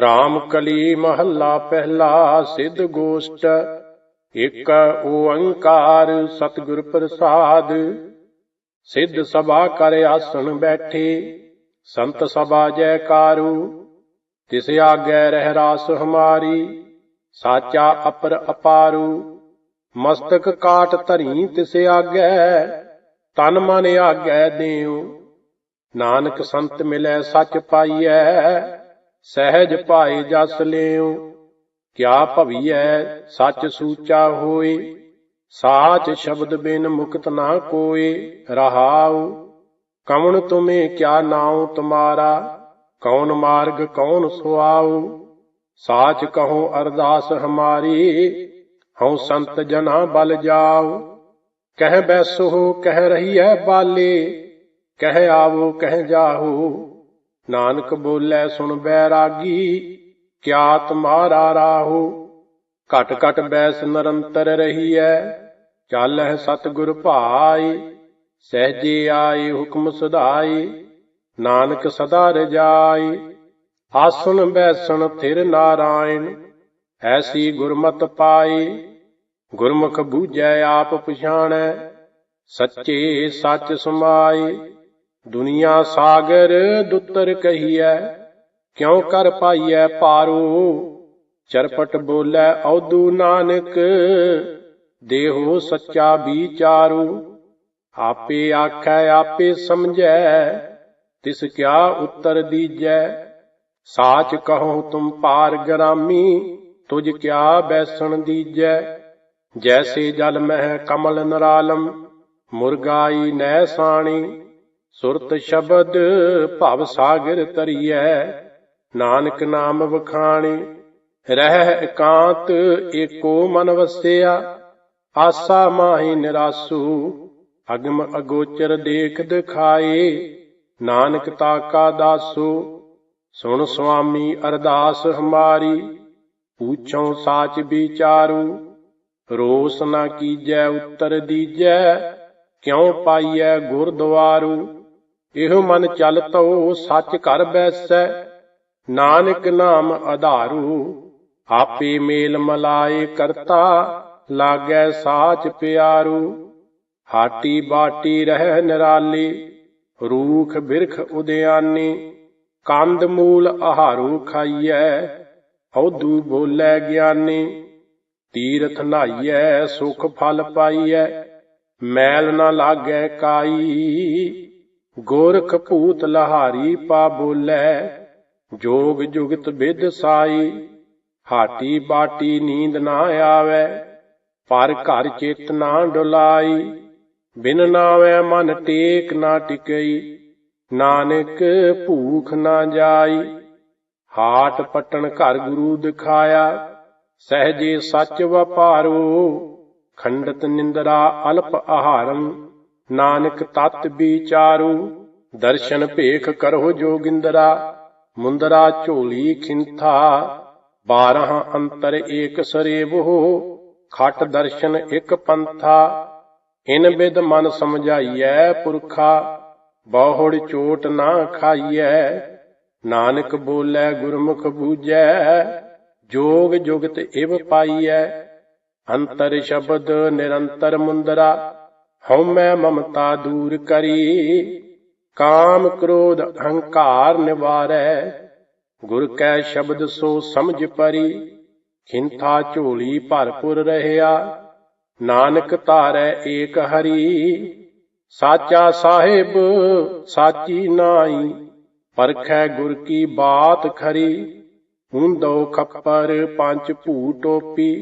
ਰਾਮ ਕਲੀ ਮਹੱਲਾ ਪਹਿਲਾ ਸਿੱਧ ਗੋਸ਼ਟ, ਇਕ ਓੰਕਾਰ ਸਤਿਗੁਰ ਪ੍ਰਸਾਦ। ਸਿੱਧ ਸਭਾ ਕਰ ਆਸਣ ਬੈਠੇ, ਸੰਤ ਸਭਾ ਜੈਕਾਰੂ। ਤਿਸ ਆਗੈ ਰਹਿ ਰਾਸ ਹਮਾਰੀ, ਸਾਚਾ ਅਪਰ ਅਪਾਰੂ। ਮਸਤਕ ਕਾਟ ਧਰੀ ਤਿਸ ਆਗੈ, ਤਨ ਮਨ ਆਗੈ ਦੇਉ। ਨਾਨਕ ਸੰਤ ਮਿਲੈ ਸੱਚ ਪਾਈਐ ਸਹਿਜ ਭਾਏ ਜਸ ਲਿਉ ਕਿਆ ਭਵੀਐ ਸੱਚ ਸੂਚਾ ਹੋਏ, ਸਾਚ ਸ਼ਬਦ ਬਿਨ ਮੁਕਤ ਨਾ ਕੋਏ, ਰਹਾਉ, ਕਵਣ ਤੁਮੇ ਕਿਆ ਨਾਉ ਤੁਮਾਰਾ, ਕੌਣ ਮਾਰਗ ਕੌਣ ਸੁਆਉ, ਸਾਚ ਕਹੋ ਅਰਦਾਸ ਹਮਾਰੀ, ਹਉ ਸੰਤ ਜਨਾ ਬਲ ਜਾਉ, ਕਹਿ ਬੈਸੋ ਕਹਿ ਰਹੀ ਹੈ ਬਾਲੇ, ਕਹਿ ਆਵੋ ਕਹਿ ਜਾਹੋ ਨਾਨਕ ਬੋਲੇ, ਸੁਣ ਬੈਰਾਗੀ ਕਿਆ ਤੁਮਾਰਾ ਰਾਹੂ। ਘਟ ਘਟ ਬੈਸ ਨਿਰੰਤਰ ਰਹੀਐ ਚਾਲਹਿ ਸਤਿਗੁਰ ਭਾਈ, ਸਹਜੇ ਆਏ ਹੁਕਮ ਸੁਧਾਈ, ਨਾਨਕ ਸਦਾ ਰਜਾਈ। ਆਸਣ ਬੈਸਣ ਥਿਰ ਨਾਰਾਇਣ, ਐਸੀ ਗੁਰਮਤ ਪਾਈ। ਗੁਰਮੁਖ ਬੂਝੈ, ਆਪ ਪਛਾਣੈ, ਸੱਚੇ ਸੱਚ ਸਮਾਈ। ਦੁਨੀਆ ਸਾਗਰ ਦੁੱਤਰ ਕਹੀਐ, ਕਿਉ ਕਰ ਪਾਈਐ ਪਾਰੂ? ਚਰਪਟ ਬੋਲੇ ਔਦੂ ਨਾਨਕ, ਦੇਹੋ ਸੱਚਾ ਵਿਚਾਰੂ। ਆਪੇ ਆਖੈ, ਆਪੇ ਸਮਝੈ, ਤਿਸ ਕਿਆ ਉੱਤਰ ਦੀਜੈ? ਸਾਚ ਕਹੋ ਤੁਮ ਪਾਰ ਗਰਾਮੀ ਤੁਝ ਕਿਆ ਬੈਸਣ ਦੀਜੈ? ਜੈਸੇ ਜਲ ਮਹਿ ਕਮਲ ਨਰਾਲਮ, ਮੁਰਗਾਈ ਨੈ ਸਾਣੀ ਸੁਰਤ ਸ਼ਬਦ ਭਵ ਸਾਗਰ ਤਰੀਐ ਨਾਨਕ ਨਾਮ ਵਖਾਣੀ, ਰਹਿ ਇਕਾਂਤ ਏਕੋ ਮਨ ਵਸਿਆ। ਆਸਾ ਮਾਹੀ ਨਿਰਾਸੂ, ਅਗਮ ਅਗੋਚਰ ਦੇਖ ਦਿਖਾਏ। ਨਾਨਕ ਤਾਕਾ ਦਾਸੂ, ਸੁਣ ਸੁਆਮੀ ਅਰਦਾਸ ਹਮਾਰੀ। ਪੂਛੋ ਸਾਚ ਵਿਚਾਰੂ, ਰੋਸ ਨਾ ਕੀਜੈ ਉੱਤਰ ਦੀਜੈ। ਕਿਉ ਪਾਈਐ ਗੁਰਦੁਆਰੂ? ਇਹੋ ਮਨ ਚਲ ਤਉ ਸੱਚ ਘਰ ਬੈਸੈ, ਨਾਨਕ ਨਾਮ ਆਧਾਰੂ। ਆਪੇ ਮੇਲ ਮਲਾਏ ਕਰਤਾ, ਲਾਗੈ ਸਾਚ ਪਿਆਰੂ। ਹਾਟੀ ਬਾਟੀ ਰਹਿ ਨਿਰਾਲੀ, ਰੂਖ ਬਿਰਖ ਉਦਿਆਨੀ। ਕੰਦ ਮੂਲ ਆਹਾਰੂ ਖਾਈਐ ਹਉਦੂ ਬੋਲੇ ਗਿਆਨੀ। ਤੀਰਥ ਨਾਈਐ, ਸੁਖ ਫਲ ਪਾਈਐ, ਮੈਲ ਨਾ ਲਾਗੈ ਕਾਈ। ਗੋਰਖ ਭੂਤ ਲਹਾਰੀ ਪਾ ਬੋਲੇ, ਜੋਗ ਜੁਗਤ ਵਿਦ ਸਾਈ, ਹਾਟੀ ਬਾਟੀ ਨੀਂਦ ਨਾ ਆਵੇ, ਪਰ ਘਰ ਚਿਤ ਨਾ ਡੁਲਾਈ, ਬਿਨ ਨਾਵੇ ਮਨ ਟੇਕ ਨਾ ਟਿਕਈ, ਨਾਨਕ ਭੂਖ ਨਾ ਜਾਈ। ਹਾਟ ਪਟਣ ਘਰ ਗੁਰੂ ਦਿਖਾਇਆ, ਸਹਜੇ ਸੱਚ ਵਪਾਰੋ, ਖੰਡਤ ਨਿੰਦਰਾ ਅਲਪ ਆਹਾਰੰ। ਨਾਨਕ ਤਤ ਵਿਚਾਰੂ, ਦਰਸ਼ਨ ਭੇਖ ਕਰੋ ਜੋਗਿੰਦਰਾ, ਮੁੰਦਰਾ ਝੋਲੀ ਖਿੰਥਾ, ਬਾਰਹ ਅੰਤਰ ਏਕ ਸਰੇਬੋ ਖਟ ਦਰਸ਼ਨ ਇਕ ਪੰਥਾ, ਇਨ ਬਿਦ ਮਨ ਸਮਝਾਈਐ ਪੁਰਖਾ, ਬਹੁੜ ਚੋਟ ਨਾ ਖਾਈਐ, ਨਾਨਕ ਬੋਲੇ ਗੁਰਮੁਖ ਬੂਝੈ, ਜੋਗ ਜੁਗਤ ਇਵ ਪਾਈਐ, ਅੰਤਰ ਸ਼ਬਦ ਨਿਰੰਤਰ ਮੁੰਦਰਾ ਹਉ ਮੈਂ ਮਮਤਾ ਦੂਰ ਕਰੀ, ਕਾਮ ਕ੍ਰੋਧ ਅਹੰਕਾਰ ਨਿਵਾਰੈ। ਗੁਰ ਕੈ ਸ਼ਬਦ ਸੋ ਸਮਝ ਪਰੀ, ਖਿੰਥਾ ਝੋਲੀ ਭਰਪੁਰ ਰਹਿਆ। ਨਾਨਕ ਧਾਰੈ ਏਕ ਹਰੀ, ਸਾਚਾ ਸਾਹਿਬ ਸਾਚੀ ਨਾਈ ਪਰਖੈ ਗੁਰ ਕੀ ਬਾਤ ਖਰੀ ਹੁੰਦੋ ਖੱਪਰ ਪੰਜ ਭੂ ਟੋਪੀ।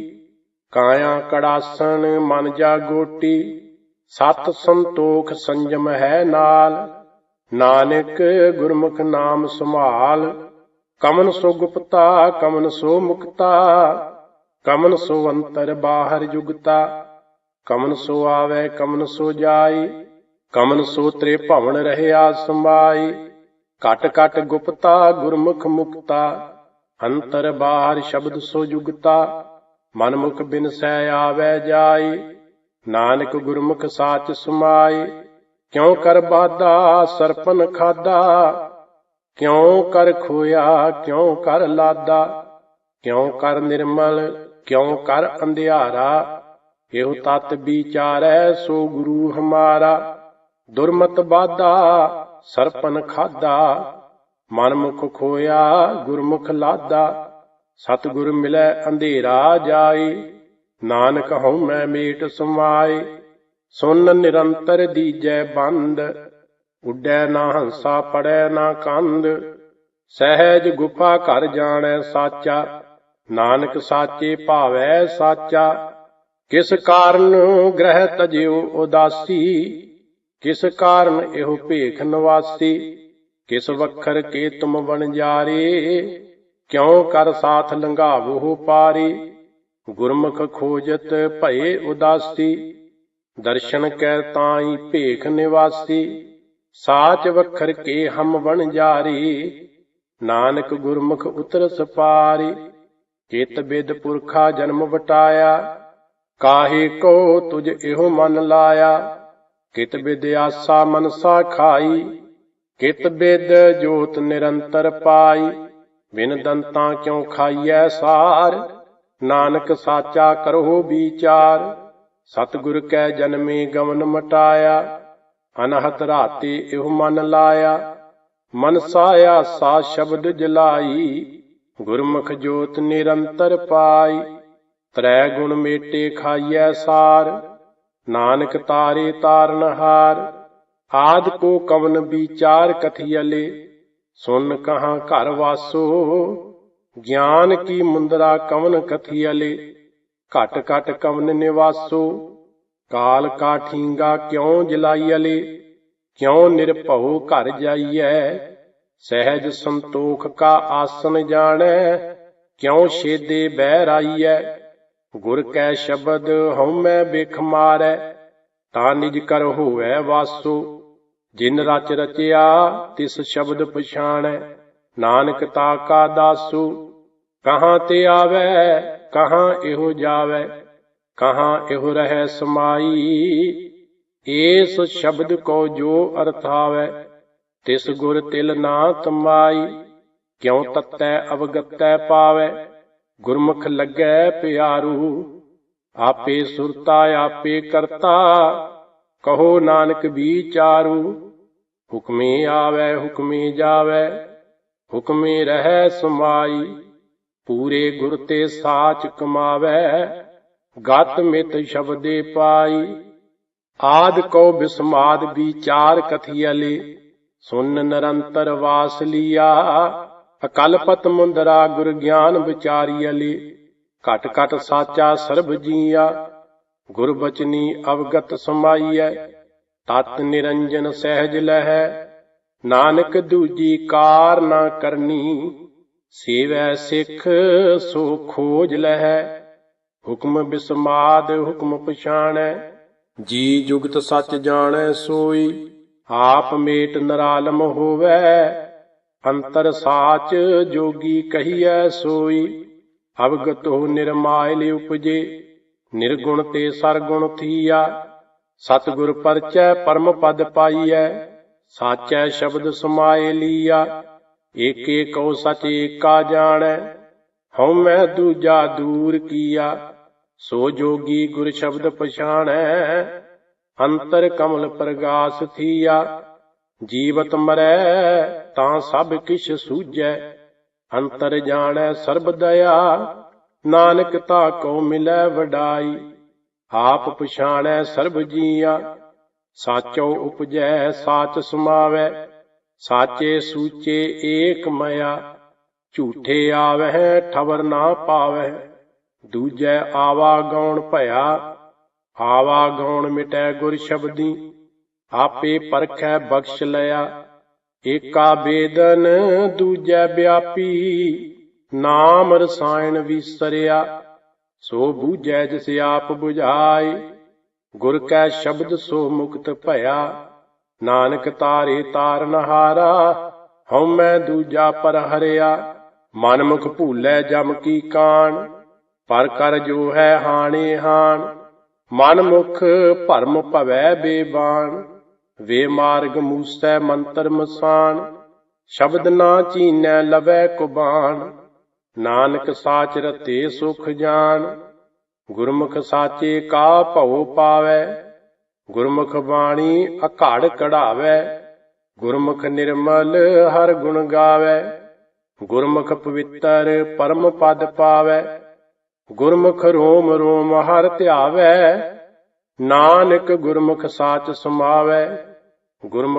ਕਾਇਆ ਕੜਾਸਣ ਮਨ ਜਾ ਗੋਟੀ ਸਤ ਸੰਤੋਖ ਸੰਜਮ ਹੈ ਨਾਲ, ਨਾਨਕ ਗੁਰਮੁਖ ਨਾਮ ਸੰਭਾਲ। ਕਮਨ ਸੋ ਗੁਪਤਾ, ਕਮਨ ਸੋ ਮੁਕਤਾ, ਕਮਨ ਸੋ ਅੰਤਰ ਬਾਹਰ ਜੁਗਤਾ। ਕਮਨ ਸੋ ਆਵੇ, ਕਮਨ ਸੋ ਜਾਈ, ਕਮਨ ਸੋ ਤ੍ਰੇ ਭਵਨ ਰਹਿਆ ਸੰਭਾਈ। ਘਟ ਘਟ ਗੁਪਤਾ, ਗੁਰਮੁਖ ਮੁਕਤਾ, ਅੰਤਰ ਬਾਹਰ ਸ਼ਬਦ ਸੋ ਜੁਗਤਾ। ਮਨਮੁਖ ਬਿਨ ਸਹਿ ਆਵੇ ਜਾਈ ਨਾਨਕ ਗੁਰਮੁਖ ਸਾਚ ਸਮਾਈ ਕਿਉ ਕਰ ਬਾਦਾ ਸਰਪਨ ਖਾਦਾ ਕਿਉ ਕਰ ਖੋਇਆ, ਕਿਉ ਕਰ ਲਾਦਾ ਕਿਉ ਕਰ ਨਿਰਮਲ, ਕਿਉ ਕਰ ਅੰਧਿਆਰਾ? ਇਹੋ ਤਤ ਵਿਚਾਰੈ, ਸੋ ਗੁਰੂ ਹਮਾਰਾ। ਦੁਰਮਤ ਬਾਧਾ, ਸਰਪਨ ਖਾਦਾ ਮਨ ਮੁਖ ਖੋਇਆ, ਗੁਰਮੁਖ ਲਾਦਾ ਸਤਿਗੁਰ ਮਿਲੈ, ਅੰਧੇਰਾ ਜਾਈ ਨਾਨਕ ਹਉ ਮੈਂ ਮੇਟ ਸਮਾਏ ਸੁਨ ਨਿਰੰਤਰ ਦੀਜੈ ਬੰਦ। ਉੱਡੈ ਨਾ ਹੰਸਾ, ਪੜੈ ਨਾ ਕੰਧ ਸਹਿਜ ਗੁਫਾ ਘਰ ਜਾਣੈ ਸਾਚਾ, ਨਾਨਕ ਸਾਚੇ ਭਾਵੈ ਸਾਚਾ। ਕਿਸ ਕਾਰਨ ਗ੍ਰਹਿ ਤਜਿਓ ਉਦਾਸੀ, ਕਿਸ ਕਾਰਨ ਇਹੋ ਭੇਖ ਨਿਵਾਸੀ। ਕਿਸ ਵਖਰ ਕੇ ਤੁਮ ਬਣ ਵਣਜਾਰੇ ਕਿਉ ਕਰ ਸਾਥ ਲੰਘਾਵੋ ਪਾਰੀ। ਗੁਰਮੁਖ ਖੋਜਤ ਭਏ ਉਦਾਸੀ, ਦਰਸ਼ਨ ਕੈ ਤਾਈ ਭੇਖ ਨਿਵਾਸੀ, ਸਾਚ ਵਖਰ ਕੇ ਹਮ ਵਣ ਜਾਰੀ, ਨਾਨਕ ਗੁਰਮੁਖ ਉਤਰ ਸਪਾਰੀ ਚਿਤ ਬਿਦ ਪੁਰਖਾ ਜਨਮ ਵਟਾਇਆ, ਕਾਹੇ ਕੋ ਤੁਝ ਇਹੋ ਮਨ ਲਾਇਆ, ਕਿਤ ਬਿਦ ਆਸਾ ਮਨਸਾ ਖਾਈ, ਕਿਤ ਬਿਦ ਜੋਤ ਨਿਰੰਤਰ ਪਾਈ, ਬਿਨ ਦੰਤਾਂ ਕਿਉ ਖਾਈਐ ਸਾਰ ਨਾਨਕ ਸਾਚਾ ਕਰੋ ਵਿਚਾਰ, ਸਤਿਗੁਰ ਕੈ ਜਨਮੇ ਗਮਨ ਮਟਾਇਆ, ਅਨਹਤ ਰਾਤੇ ਇਹੋ ਮਨ ਲਾਇਆ। ਮਨਸਾ ਸਾ ਸ਼ਬਦ ਜਲਾਈ, ਗੁਰਮੁਖ ਜੋਤ ਨਿਰੰਤਰ ਪਾਈ। ਤ੍ਰੈ ਗੁਣ ਮੇਟੇ ਖਾਈਐ ਸਾਰ, ਨਾਨਕ ਤਾਰੇ ਤਾਰਨਹਾਰ ਆਦ ਕੋ ਕਵਨ ਵਿਚਾਰ ਕਥੀਅਲੇ ਸੁਨ ਕਹਾਂ ਘਰ ਵਾਸੋ ਗਿਆਨ ਕੀ ਮੁੰਦਰਾ ਕਵਨ ਕਥੀਅਲੇ ਘਟ ਘਟ ਕਵਨ ਨਿਵਾਸੋ? ਕਾਲ ਕਾ ਠੀਂਗਾ ਕਿਉ ਜਲਾਈਅਲੇ ਕਿਉ ਨਿਰਭਉ ਘਰ ਜਾਈਐ? ਸਹਿਜ ਸੰਤੋਖ ਕਾ ਆਸਨ ਜਾਣੈ? ਕਿਉ ਛੇਦੇ ਬਹਿ ਰਾਈਐ? ਗੁਰ ਕੈ ਸ਼ਬਦ ਹਉਮੈ ਬਿਖ ਮਾਰੈ? ਤਾਂ ਨਿਜ ਕਰ ਹੋਵੈ ਵਾਸੋ? ਜਿਨ ਰਚ ਰਚਿਆ ਤਿਸ ਸ਼ਬਦ ਪਛਾਣੈ? ਨਾਨਕ ਤਾ ਕਾ ਦਾਸੂ? ਕਹਾਂ ਤੇ ਆਵੈ, ਕਹਾਂ ਇਹੋ ਜਾਵੈ, ਕਹਾਂ ਇਹੋ ਰਹਿ ਸਮਾਈ। ਏਸ ਸ਼ਬਦ ਕੋ ਜੋ ਅਰਥ ਅਰਥਾਵੈ, ਤਿਸ ਗੁਰ ਤਿਲ ਨਾ ਤਮਾਈ। ਕਿਉ ਤਤੈ ਅਵਗਤੈ ਪਾਵੈ, ਗੁਰਮੁਖ ਲੱਗੈ ਪਿਆਰੂ। ਆਪੇ ਸੁਰਤਾ, ਆਪੇ ਕਰਤਾ, ਕਹੋ ਨਾਨਕ ਵਿਚਾਰੂ ਹੁਕਮੇ ਆਵੈ, ਹੁਕਮੇ ਜਾਵੈ, ਹੁਕਮੇ ਰਹਿ ਸਮਾਈ। ਪੂਰੇ ਗੁਰ ਤੇ ਸਾਚ ਕਮਾਵੈ, ਗਤ ਮਿਤ ਸ਼ਬਦੇ ਪਾਈ। ਆਦ ਕੋ ਬਿਸਮਾਦ ਵਿਚਾਰ ਕਥੀਅਲੇ, ਸੁਨ ਨਿਰੰਤਰ ਵਾਸ ਲੀਆ। ਅਕਲਪਤ ਮੁੰਦਰਾ ਗੁਰ ਗਿਆਨ ਵਿਚਾਰੀਅਲੇ, ਘਟ ਘਟ ਸਾਚਾ ਸਰਬ ਜੀਆ। ਗੁਰ ਬਚਨੀ ਅਵਗਤ ਸਮਾਈਐ, ਤਤ ਨਿਰੰਜਨ ਸਹਿਜ ਲਹੈ। ਨਾਨਕ ਦੂਜੀ ਕਾਰ ਨਾ ਕਰਨੀ ਸੇਵੈ ਸਿੱਖ ਸੋ ਖੋਜ ਲਹੈ, ਹੁਕਮ ਬਿਸਮਾਦ ਹੁਕਮ ਪਛਾਣੈ। ਜੀ ਜੁਗਤ ਸੱਚ ਜਾਣੈ ਸੋਈ, ਆਪ ਮੇਟ ਨਰਾਲਮ ਹੋਵੈ। ਅੰਤਰ ਸਾਚ ਜੋਗੀ ਕਹੀਐ ਸੋਈ, ਅਵਗਤੋ ਨਿਰਮਾਇਲ ਉਪਜੇ। ਨਿਰਗੁਣ ਤੇ ਸਰਗੁਣ ਥੀਆ, ਸਤਿਗੁਰ ਪਰਚੈ ਪਰਮ ਪਦ ਪਾਈਐ। ਸਾਚੈ ਸ਼ਬਦ ਸਮਾਏ ਲੀਆ ਏਕੇ ਕਉ ਸਚ ਏਕਾ ਜਾਣੈ, ਹਉਮੈ ਦੂਜਾ ਦੂਰ ਕੀਆ, ਸੋ ਜੋਗੀ ਗੁਰ ਸ਼ਬਦ ਪਛਾਣੈ। ਅੰਤਰ ਕਮਲ ਪ੍ਰਗਾਸ ਥੀਆ, ਜੀਵਤ ਮਰੈ, ਤਾਂ ਸਭ ਕਿਛ ਸੂਝੈ। ਅੰਤਰ ਜਾਣੈ ਸਰਬ ਦਇਆ, ਨਾਨਕ ਤਾ ਕੋ ਮਿਲੈ ਵਡਾਈ। ਆਪ ਪਛਾਣੈ ਸਰਬ ਜੀਆ, ਸਾਚੋ ਉਪਜੈ, ਸਾਚ ਸਮਾਵੈ। ਸਾਚੇ ਸੂਚੇ ਏਕ ਮਇਆ, ਝੂਠੇ ਆਵਹਿ, ਠਵਰ ਨਾ ਪਾਵਹਿ। ਦੂਜੈ ਆਵਾ ਗਉਣ ਭਇਆ, ਆਵਾ ਗਉਣ ਮਿਟੈ ਗੁਰ ਸ਼ਬਦੀ। ਆਪੇ ਪਰਖੈ ਬਖਸ਼ ਲਿਆ, ਏਕਾ ਬੇਦਨ ਦੂਜੈ ਵਿਆਪੀ। ਨਾਮ ਰਸਾਇਣ ਵਿਸਰਿਆ, ਸੋ ਬੂਝੈ ਜਿਸ ਆਪ 부ਝਾਈ ਗੁਰ ਕੈ ਸ਼ਬਦ ਸੋ ਮੁਕਤ ਭਇਆ ਨਾਨਕ ਤਾਰੇ ਤਾਰਨਹਾਰਾ ਹਉਮੈ ਦੂਜਾ ਪਰ ਹਰਿਆ ਮਨ ਮੁਖ ਭੂਲੇ ਜਮ ਕੀ ਕਾਣ, ਪਰ ਕਰ ਜੋ ਹੈ ਹਾਣੇ ਹਾਣ ਮਨ ਮੁਖ ਭਰਮ ਭਵੈ ਬੇਬਾਨ ਵੇ ਮਾਰਗ ਮੂਸੈ ਮੰਤਰ ਮਸਾਨ ਸ਼ਬਦ ਨਾ ਚੀਨੈ ਲਵੈ ਕੁਬਾਨ ਨਾਨਕ ਸਾਚ ਰਤੇ ਸੁਖ ਜਾਣ, ਗੁਰਮੁਖ ਸਾਚੇ ਕਾ ਭਉ ਪਾਵੈ ਗੁਰਮੁਖ ਬਾਣੀ ਅਘੜ ਕਢਾਵੈ। ਗੁਰਮੁਖ ਨਿਰਮਲ ਹਰ ਗੁਣ ਗਾਵੈ। ਗੁਰਮੁਖ ਪਵਿੱਤਰ ਪਰਮ ਪਦ ਪਾਵੈ। ਗੁਰਮੁਖ ਰੋਮ ਰੋਮ ਹਰ ਧਿਆਵੈ। ਨਾਨਕ ਗੁਰਮੁਖ ਸਾਚ ਸਮਾਵੈ। ਗੁਰਮੁਖ